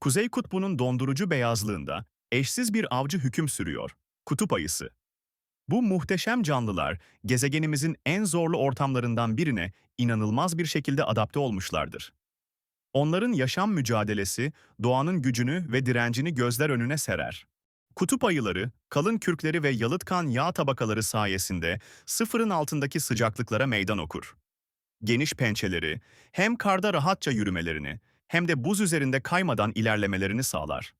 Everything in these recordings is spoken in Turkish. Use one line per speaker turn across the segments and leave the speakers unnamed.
Kuzey Kutbu'nun dondurucu beyazlığında eşsiz bir avcı hüküm sürüyor. Kutup ayısı. Bu muhteşem canlılar gezegenimizin en zorlu ortamlarından birine inanılmaz bir şekilde adapte olmuşlardır. Onların yaşam mücadelesi doğanın gücünü ve direncini gözler önüne serer. Kutup ayıları, kalın kürkleri ve yalıtkan yağ tabakaları sayesinde sıfırın altındaki sıcaklıklara meydan okur. Geniş pençeleri hem karda rahatça yürümelerini hem de buz üzerinde kaymadan ilerlemelerini sağlar.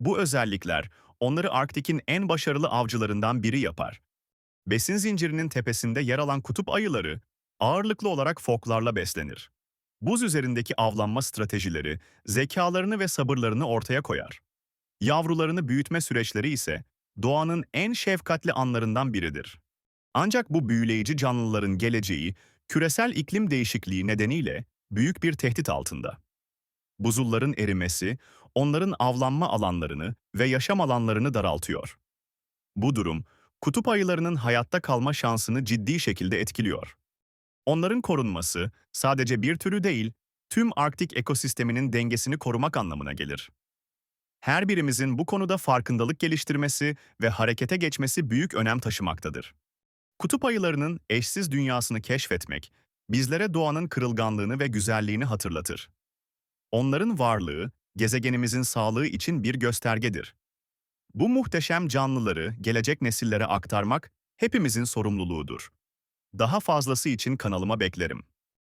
Bu özellikler onları Arktik'in en başarılı avcılarından biri yapar. Besin zincirinin tepesinde yer alan kutup ayıları ağırlıklı olarak foklarla beslenir. Buz üzerindeki avlanma stratejileri zekalarını ve sabırlarını ortaya koyar. Yavrularını büyütme süreçleri ise doğanın en şefkatli anlarından biridir. Ancak bu büyüleyici canlıların geleceği küresel iklim değişikliği nedeniyle büyük bir tehdit altında. Buzulların erimesi, onların avlanma alanlarını ve yaşam alanlarını daraltıyor. Bu durum, kutup ayılarının hayatta kalma şansını ciddi şekilde etkiliyor. Onların korunması sadece bir türü değil, tüm Arktik ekosisteminin dengesini korumak anlamına gelir. Her birimizin bu konuda farkındalık geliştirmesi ve harekete geçmesi büyük önem taşımaktadır. Kutup ayılarının eşsiz dünyasını keşfetmek, bizlere doğanın kırılganlığını ve güzelliğini hatırlatır. Onların varlığı, gezegenimizin sağlığı için bir göstergedir. Bu muhteşem canlıları gelecek nesillere aktarmak hepimizin sorumluluğudur. Daha fazlası için kanalıma beklerim.